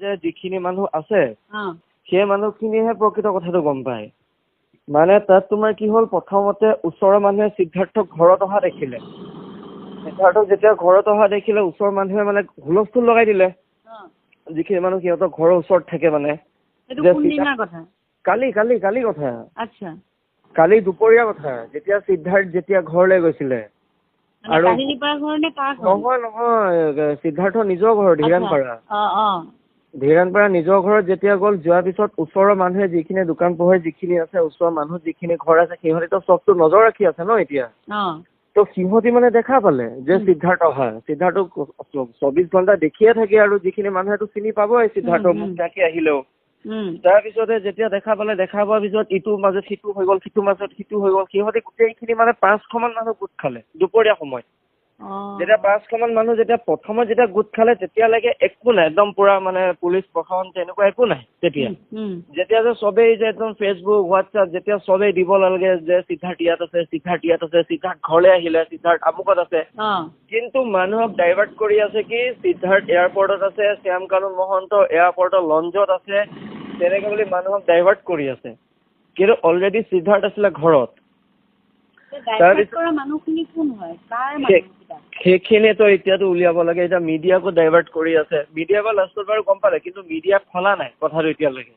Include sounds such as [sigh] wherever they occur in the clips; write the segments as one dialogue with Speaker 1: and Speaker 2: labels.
Speaker 1: যে যিখিনি মানুহ আছে
Speaker 2: অ।
Speaker 1: সেই মানুহখিনিহে প্ৰকৃত কথাটো গম পায়। মানে তাত তোমাৰ কি হ'ল প্ৰথমতে ওচৰৰ মানুহে সিদ্ধাৰ্থক ঘৰত অহা দেখিলে। সিদ্ধাৰ্থক যেতিয়া ঘৰত অহা দেখিলে ওচৰৰ মানুহে মানে হুলস্থুল লগাই দিলে।
Speaker 2: অ।
Speaker 1: যিখিনি মানুহ সিহঁতৰ ঘৰৰ ওচৰত থাকে মানে। কালি কালি কালি কথা।
Speaker 2: আচ্ছা।
Speaker 1: কালি দুপৰীয়া কথা। যেতিয়া সিদ্ধাৰ্থ যেতিয়া ঘৰলৈ গৈছিলে। আৰু- নহয় নহয় সিদ্ধাৰ্থ নিজৰ ঘৰ ধীৰাণপাৰা ধীৰাণপাৰা নিজৰ ঘৰত যেতিয়া গ'ল যোৱাৰ পিছত ওচৰৰ মানুহে যিখিনি দোকান পোহাৰ যিখিনি আছে ওচৰৰ মানুহ যিখিনি ঘৰ আছে সিহঁতেতো চবতো নজৰ ৰাখি আছে ন এতিয়া? তো সিহঁতি মানে দেখা পালে যে সিদ্ধাৰ্থ অহা। সিদ্ধাৰ্থক চৌবিশ ঘন্টা দেখিয়ে থাকে আৰু যিখিনি মানুহেতো চিনি পাবই সিদ্ধাৰ্থ
Speaker 2: উম, উম।
Speaker 1: মুখ ঢাকি আহিলেও তাৰপিছতে যেতিয়া দেখা পালে দেখা পোৱাৰ পিছত ইটোৰ মাজত সিটো হৈ গ'ল সিটোৰ মাজত সিটো হৈ গ'ল সিহঁতে গোটেইখিনি মানে পাঁচশমান মানুহ গোট খালে দুপৰীয়া সময়ত। যেতিয়া পাঁচশমান মানুহ যেতিয়া প্ৰথমত যেতিয়া গোট খালে তেতিয়ালৈকে একো নাই একদম পুৰা মানে পুলিচ প্ৰশাসন তেনেকুৱা একো নাই তেতিয়া। যেতিয়া যে চবেই যে একদম ফেচবুক হোৱাটছআপ যেতিয়া চবেই দিব লাগে যে সিদ্ধাৰ্থ ইয়াত আছে সিদ্ধাৰ্থ ইয়াত আছে সিদ্ধাৰ্থ ঘৰলৈ আহিলে সিদ্ধাৰ্থ আমুকত আছে। কিন্তু মানুহক ডাইভাৰ্ট কৰি আছে কি সিদ্ধাৰ্থ এয়াৰপৰ্টত আছে শ্যাম কানুন মহন্ত এয়াৰপৰ্টৰ লঞ্জত আছে তেনেকে বুলি মানুহক ডাইভাৰ্ট কৰি আছে। কিন্তু অলৰেডি সিদ্ধাৰ্থ আছিলে ঘৰত। তাৰপিছত- সেইখিনিতো এতিয়াতো উলিয়াব লাগে এতিয়া মিডিয়াকো ডাইভাৰ্ট কৰি আছে। মিডিয়া বা লাষ্টত বাৰু গম পালে কিন্তু মিডিয়াক ফলা নাই কথাটো এতিয়ালৈকে।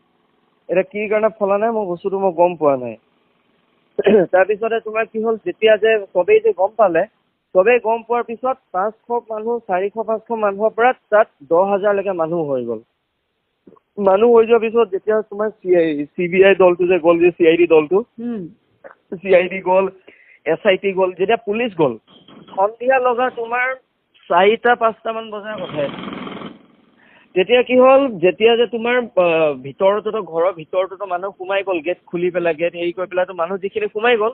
Speaker 1: এতিয়া কি কাৰণে ফলা নাই মই বস্তুটো মই গম পোৱা নাই। [clears throat] তাৰপিছতে তোমাৰ কি হ'ল যেতিয়া যে চবেই যে গম পালে চবেই গম পোৱাৰ পিছত পাঁচশ মানুহ চাৰিশ পাঁচশ মানুহৰ পৰা তাত দহ হাজাৰলৈকে মানুহ হৈ গ'ল। মানুহ হৈ যোৱাৰ পিছত যেতিয়া তোমাৰ C I C B I দলটো যে গ'ল যে চি আই ডি দলটো চি আই ডি গ'ল এছ আই টি গ'ল যেতিয়া পুলিচ গ'ল সন্ধিয়া লগা তোমাৰ চাৰিটা পাঁচটামান বজাৰ কথা তেতিয়া কি হ'ল যেতিয়া যে তোমাৰ আহ, ভিতৰতোতো ঘৰৰ ভিতৰতোতো মানুহ সোমাই গ'ল গেট খুলি পেলাই গেট হেৰি কৰি পেলাইতো মানুহ যিখিনি সোমাই গ'ল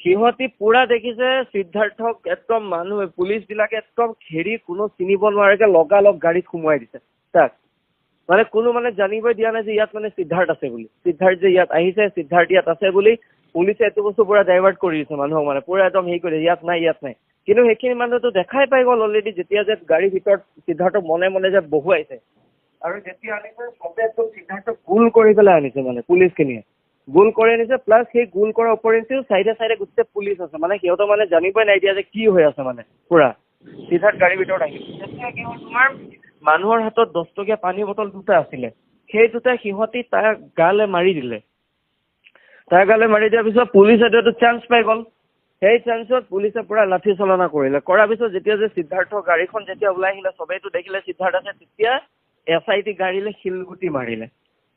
Speaker 1: সিহঁতি পুৰা দেখিছে সিদ্ধাৰ্থক একদম মানুহ পুলিচ বিলাকে একদম ঘেৰি কোনো চিনিব নোৱাৰাকে লগালগ গাড়ীত সোমোৱাই দিছে। তাক। মানে কোনো মানে জানিবই দিয়া নাই যে ইয়াত মানে সিদ্ধাৰ্থ আছে বুলি। সিদ্ধাৰ্থ যে ইয়াত আহিছে সিদ্ধাৰ্থ ইয়াত আছে বুলি পুলিচে এইটো বস্তু পুৰা ডাইভাৰ্ট কৰি দিছে মানুহক মানে। পুৰা একদম হেৰি কৰি ইয়াত নাই ইয়াত নাই। কিন্তু সেইখিনি মানুহতো দেখাই পাই গ'ল অলৰেডি যেতিয়া যে গাড়ীৰ ভিতৰত সিদ্ধাৰ্থক মনে মনে যে বহুৱাইছে। আৰু যেতিয়া আনিছে চবে একদম সিদ্ধাৰ্থক গোল কৰি পেলাই আনিছে মানে পুলিচখিনিয়ে। গোল কৰি আনিছে প্লাছ সেই গোল কৰাৰ উপৰিঞ্চিও চাইডে চাইডে গোটেই পুলিচ আছে। মানে সিহঁতৰ মানে জানিবই নাই দিয়া যে কি হৈ আছে মানে পুৰা। সিদ্ধাৰ্থ গাড়ীৰ ভিতৰত আহিছে। তেতিয়া কি হ'ল তোমাৰ মানুহৰ হাতত দহ টকীয়া পানী বটল দুটা আছিলে। সেই দুটা সিহঁতি তাৰ গালে মাৰি দিলে। তাৰ গালে মাৰি দিয়াৰ পিছত পুলিচে এইটো চান্স পাই গ'ল। সেই চান্সত পুলিচে পুৰা লাঠি চলনা কৰিলে। কৰাৰ পিছত যেতিয়া যে সিদ্ধাৰ্থ গাড়ীখন যেতিয়া ওলাই আহিলে চবেইতো দেখিলে সিদ্ধাৰ্থ আছে তেতিয়া এছ আই টি গাড়ীলে শিলগুটি মাৰিলে।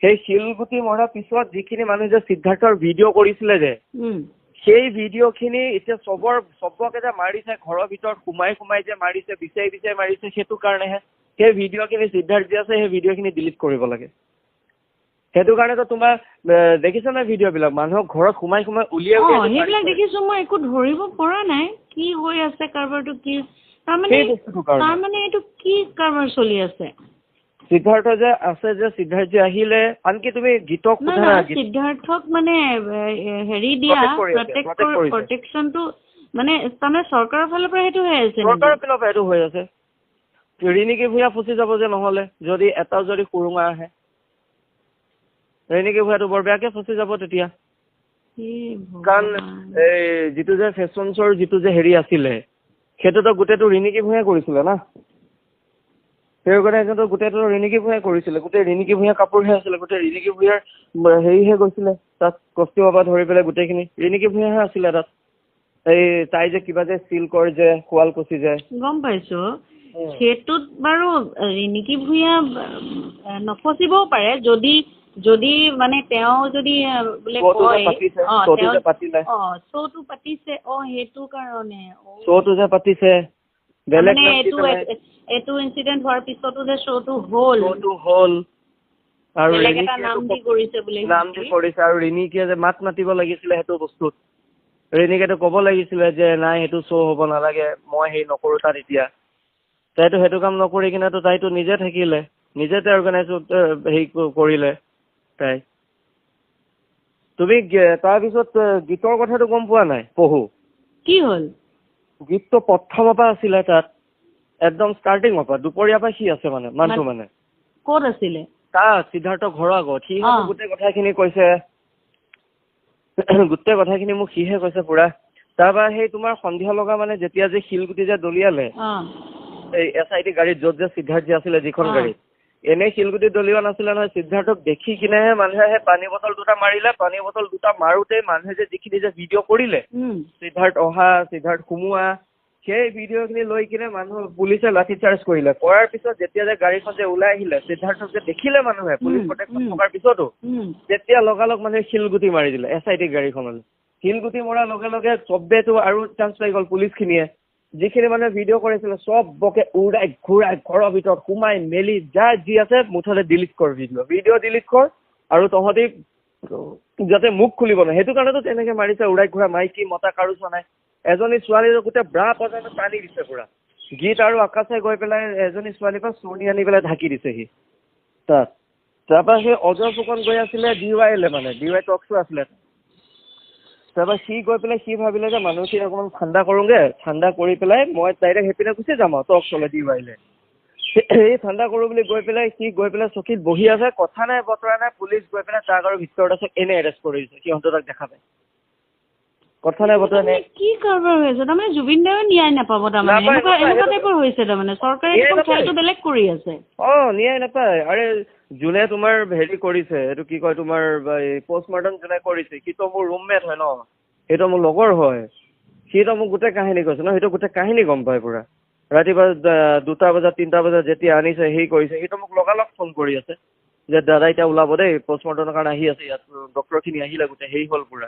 Speaker 1: সেই শিলগুটি মৰাৰ পিছত যিখিনি মানুহে যে সিদ্ধাৰ্থৰ ভিডিঅ' কৰিছিলে যে সেই ভিডিঅ' খিনি এতিয়া চবৰ চবকে যে মাৰিছে ঘৰৰ ভিতৰত সোমাই সোমাই যে মাৰিছে বিচাৰি বিচাৰি মাৰিছে সেইটো কাৰণেহে সেই ভিডিঅ' খিনি সিদ্ধাৰ্থ যে আছে সেই ভিডিঅ' খিনি ডিলিট কৰিব লাগে। সেইটো কাৰণেতো তোমাৰ দেখিছা নাই ভিডিঅ' বিলাক মানুহক ঘৰত সোমাই সোমাই উলিয়াই
Speaker 2: অ
Speaker 1: উলিয়াই
Speaker 2: সেইবিলাক। দেখিছো মই একো ধৰিব পৰা নাই কি হৈ আছে কাৰবাৰটো কি তাৰমানে। তাৰমানে এইটো কি কাৰবাৰ চলি আছে
Speaker 1: সিদ্ধাৰ্থ যে আছে যে সিদ্ধাৰ্থ যে আহিলে আনকি তুমি গীতক
Speaker 2: সিদ্ধাৰ্থক মানে হেৰি দিয়া। প্ৰটেকশ্যনটো মানে তাৰমানে চৰকাৰৰ ফালৰ পৰা সেইটো হৈ আছে
Speaker 1: চৰকাৰৰ? পিনৰ পৰা এইটো হৈ আছে ৰিণিকী ভূঞা ফচি যাব যে নহলে যদি এটা যদি সুৰুঙা আহে ৰিণিকী ভূঞাটো বৰ বেয়াকে ফচি যাব তেতিয়া। কাৰণ। এই যিটো যে ফেশ্বন শ্ব'ৰ যিটো যে হেৰি আছিলে সেইটোতো গোটেইটো ৰিণিকী ভূঞাই কৰিছিলে না। সেই কাৰণে কিন্তু গোটেইটো ৰিণিকী ভূঞাই কৰিছিলে গোটেই ৰিণিকী ভূঞা কাপোৰহে আছিলে গোটেই ৰিণিকী ভূঞাৰ হেৰিহে গৈছিলে তাত কষ্টিউমৰ পৰা ধৰি পেলাই গোটেইখিনি। ৰিণিকী ভূঞাহে আছিলে তাত। এই তাই যে কিবা যে চিল্কৰ যে শুৱালকুছি যে।
Speaker 2: গম পাইছো। সেইটোত বাৰু ৰিণিকী ভূঞা নফচিবও পাৰে যদি যদি মানে তেওঁ যদি বোলে
Speaker 1: শ্ব'টো
Speaker 2: কয়
Speaker 1: পাতিছে,
Speaker 2: অ,
Speaker 1: শ্ব'টো
Speaker 2: পাতিছে সেইটো কাৰণে।
Speaker 1: শ্ব'টো যে পাতিছে
Speaker 2: মানে এইটো এইটো ইনচিডেন্ট হোৱাৰ পিছতো যে শ্ব'টো হ'ল।
Speaker 1: শ্ব'টো হ'ল। আৰু
Speaker 2: নাম দি কৰিছে
Speaker 1: আৰু ৰিণিকীয়ে যে মাত মাতিব লাগিছিলে সেইটো বস্তুত। ৰিণিকেতো ক'ব লাগিছিলে যে নাই সেইটো শ্ব' হ'ব নালাগে মই হেৰি নকৰোঁ তাত এতিয়া। তাইতো সেইটো কাম নকৰি কিনেতো তাইতো নিজে থাকিলে নিজে তাই অৰ্গেনাইজ হেৰি কৰিলে। তাই। তুমি তাৰপিছত গীতৰ কথাটো গম পোৱা নাই? পহু
Speaker 2: কি হ'ল?
Speaker 1: গীতটো প্ৰথমৰ পৰা আছিলে তাত। একদম ষ্টাৰ্টিঙৰ পৰা। দুপৰীয়াৰ পৰা সি আছে মানে মানুহটো মানে
Speaker 2: ক'ত আছিলে?
Speaker 1: তাত সিদ্ধাৰ্থ ঘৰৰ আগত। সি। গোটেই কথাখিনি কৈছে। গোটেই কথাখিনি মোক সিহে কৈছে পুৰা। তাৰপৰা সেই তোমাৰ সন্ধিয়া লগা মানে যেতিয়া যে শিলগুটি যে দলিয়ালে এই এছ আই টি গাড়ীত য'ত যে সিদ্ধাৰ্থ যে আছিলে যিখন। গাড়ীত। এনেই শিলগুটি দলিওৱা নাছিলে নহয় সিদ্ধাৰ্থক দেখি কিনেহে মানুহে সেই পানী বটল দুটা মাৰিলে পানী বটল দুটা মাৰোতেই মানুহে যে যিখিনি যে ভিডিঅ' কৰিলে সিদ্ধাৰ্থ অহা সিদ্ধাৰ্থ সোমোৱা সেই ভিডিঅ'খিনি লৈ কিনে মানুহ পুলিচে লাঠি চাৰ্জ কৰিলে। কৰাৰ পিছত যেতিয়া যে গাড়ীখন যে ওলাই আহিলে সিদ্ধাৰ্থক যে দেখিলে মানুহে পুলিচ প্ৰটেকশ্যন। থকাৰ পিছতো তেতিয়া লগালগ মানুহে শিলগুটি মাৰি দিলে এছ আই টি গাড়ীখনলৈ। শিলগুটি মৰাৰ লগে লগে চবেতো আৰু চান্স পাই গ'ল পুলিচখিনিয়ে। যিখিনি মানুহে ভিডিঅ' কৰিছিলে চবকে উৰাই ঘূৰাই ঘৰৰ ভিতৰত সোমাই মেলি যাৰ যি আছে মুঠতে ডিলিট কৰ ভিডিঅ' ভিডিঅ' ডিলিট কৰ আৰু তহঁতি যাতে মুখ খুলিব নোৱাৰে। সেইটো কাৰণেতো তেনেকে মাৰিছে উৰাই ঘূৰাই মাইকী মতা কাৰো চোৱা নাই। এজনী ছোৱালীৰ গোটেই ব্ৰা পৰ্যন্ত টানি দিছে পুৰা। গীত আৰু আকাশে গৈ পেলাই এজনী ছোৱালীৰ পৰা চুৰ্ণি আনি পেলাই ঢাকি দিছেহি। তাত। তাৰপৰা সেই অজয় ফুকন গৈ আছিলে ডি ৱাইলে মানে। ডি ৱাই টক শ্ব' আছিলে। তাৰপৰা সি গৈ পেলাই সি ভাবিলে যে মানুহখিনি অকণমান ঠাণ্ডা কৰোঁগে ঠাণ্ডা কৰি পেলাই মই ডাইৰেক্ট সেইপিনে গুচি যাম আৰু টক শ্ব'লে ডি ৱাইলে সেই ঠাণ্ডা কৰোঁ বুলি গৈ পেলাই সি গৈ পেলাই চকীত বহি আছে কথা নাই বতৰা নাই পুলিচ গৈ পেলাই তাক আৰু ভিতৰত আছে এনে এৰেষ্ট কৰি দিছে সিহঁতে তাক দেখা পায় কথা নাই বতৰা
Speaker 2: কি কাৰবাৰ হৈ আছে? তাৰমানে জুবিন দায়েও ন্যায় নাপাব তাৰমানে। এনেকুৱা এনেকুৱা টাইপৰ হৈছে তাৰমানে। চৰকাৰে
Speaker 1: নাপায়।
Speaker 2: খেলটো বেলেগ কৰি আছে।
Speaker 1: অঁ ন্যায় নাপায়। আৰে যোনে তোমাৰ হেৰি কৰিছে এইটো কি কয় তোমাৰ পষ্টমৰ্টম যোনে কৰিছে সিটো মোৰ ৰুমমেট হয় ন? সেইটো মোৰ লগৰ হয়। সিটো মোক গোটেই কাহিনী কৈছে ন? সেইটো গোটেই কাহিনী গম পায় পুৰা। ৰাতিপুৱা দুটা বজাত তিনিটা বজাত যেতিয়া আনিছে হেৰি কৰিছে সিটো মোক লগালগ ফোন কৰি আছে। যে দাদা এতিয়া ওলাব দেই পষ্টমৰ্টমৰ কাৰণে আহি আছে ইয়াত ডক্টৰখিনি আহিলে গোটেই হেৰি হ'ল পুৰা।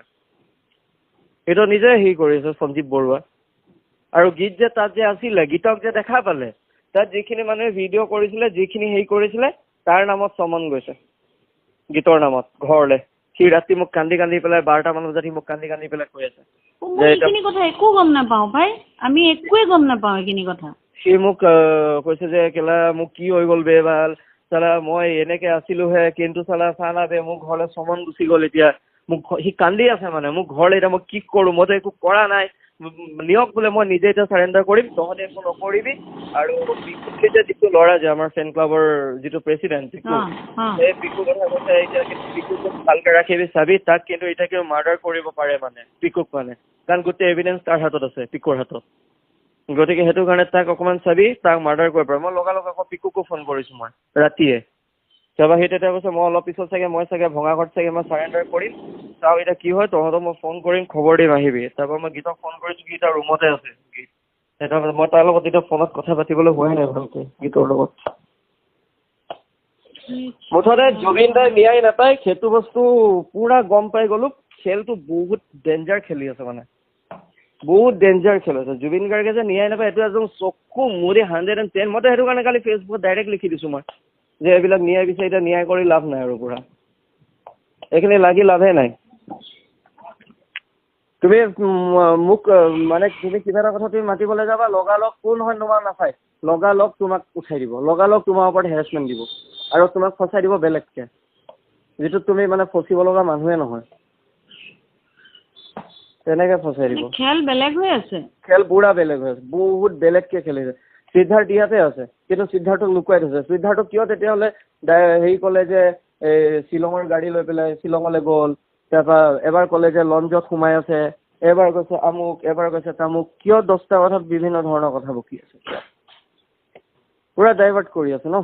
Speaker 1: সেইটো নিজে হেৰি কৰিছে সঞ্জীৱ বৰুৱা। আৰু গীত যে তাত যে আছিলে গীতক যে দেখা পালে তাত যিখিনি মানুহে ভিডিঅ' কৰিছিলে যিখিনি হেৰি কৰিছিলে তাৰ নামত চমন গৈছে। গীতৰ নামত ঘৰলে। সি ৰাতি মোক কান্দি কান্দি পেলাই বাৰটামান বজাত সি মোক কান্দি কান্দি পেলাই কৈ আছে।
Speaker 2: এইখিনি কথা একো গম নাপাওঁ আমি একোৱে গম নাপাওঁ এইখিনি কথা।
Speaker 1: সি মোক কৈছে যে কেলা মোক কি হৈ গ'ল বে ভাল চালা মই এনেকে আছিলোহে কিন্তু চালা চালা বে মোৰ ঘৰলে চমন গুচি গ'ল এতিয়া। মোক সি কান্দি আছে মানে মোক ঘৰলে এতিয়া মই কি কৰোঁ মইতো একো কৰা নাই। নিয়ক বোলে মই নিজে এতিয়া চাৰেণ্ডাৰ কৰিম তহঁতে একো নকৰিবি। আৰু বিকুতকে যে যিটো ল'ৰা যে আমাৰ ফেন ক্লাবৰ যিটো প্ৰেচিডেণ্ট বিকু এই পিকুৰ কথা কৈছে এতিয়া কিন্তু পিকুক ভালকে ৰাখিবি চাবি তাক কিন্তু এতিয়া কিয় মাৰ্ডাৰ কৰিব পাৰে মানে পিকুক মানে। কাৰণ গোটেই এভিডেঞ্চ তাৰ হাতত আছে পিকুৰ হাতত। গতিকে সেইটো কাৰণে তাক অকণমান চাবি তাক মাৰ্ডাৰ কৰিব পাৰে। মই লগালগ আকৌ পিকুকো ফোন কৰিছোঁ মই ৰাতিয়ে। তাৰপৰা সি তেতিয়া কৈছে মই অলপ পিছত চাগে মই চাগে ভঙাঘৰত চাগে মই চাৰেণ্ডাৰ কৰিম। চাওঁ এতিয়া কি হয় তহঁতক মই ফোন কৰিম খবৰ দিম আহিবি। তাৰপৰা মই গীতক ফোন কৰিছোঁ গীত আৰু ৰুমতে আছে। গীত। মই তাৰ লগত এতিয়া ফোনত কথা পাতিবলৈ হোৱাই নাই ভালকে গীতৰ লগত। মুঠতে জুবিন দাই ন্যায় নাপায় সেইটো বস্তু পুৰা গম পাই গ'লো খেলটো বহুত ডেঞ্জাৰ খেলি আছে মানে। বহুত ডেঞ্জাৰ খেল আছে। জুবিন গাৰ্গে যে ন্যায় নাপায় এইটো একদম চকু মুদি হাণ্ড্ৰেড এণ্ড টেন মইতো সেইটো কাৰণে কালি ফেচবুকত ডাইৰেক্ট লিখি দিছোঁ মই। যে এইবিলাক ন্যায় বিচাৰি এতিয়া ন্যায় কৰি লাভ নাই আৰু পুৰা। এইখিনি লাগি লাভে নাই। তুমি উম, মোক মানে তুমি কিবা এটা কথা তুমি মাতিবলৈ যাবা লগালগ কোন হয় তোমাৰ নাচায় লগালগ তোমাক উঠাই দিব লগালগ তোমাৰ ওপৰত হেৰেচমেণ্ট দিব। আৰু তোমাক ফচাই দিব বেলেগকে। যিটোত তুমি মানে ফচিব লগা মানুহে নহয়। তেনেকে ফচাই দিব।
Speaker 2: খেল বেলেগ হৈ আছে।
Speaker 1: খেল পুৰা বেলেগ হৈ আছে বহুত বেলেগকে খেলিছে সিদ্ধাৰ্থ ইয়াতে আছে। কিন্তু সিদ্ধাৰ্থক লুকুৱাই থৈছে। সিদ্ধাৰ্থক কিয় তেতিয়াহ'লে হেৰি ক'লে যে এই শ্বিলঙৰ গাড়ী লৈ পেলাই শ্বিলঙলৈ গ'ল তাৰপৰা এবাৰ ক'লে যে লঞ্চত সোমাই আছে এবাৰ কৈছে আমুক এবাৰ কৈছে তামুক কিয় দহটা কথাত বিভিন্ন ধৰণৰ কথা বকি আছে? পুৰা ডাইভাৰ্ট কৰি আছে ন?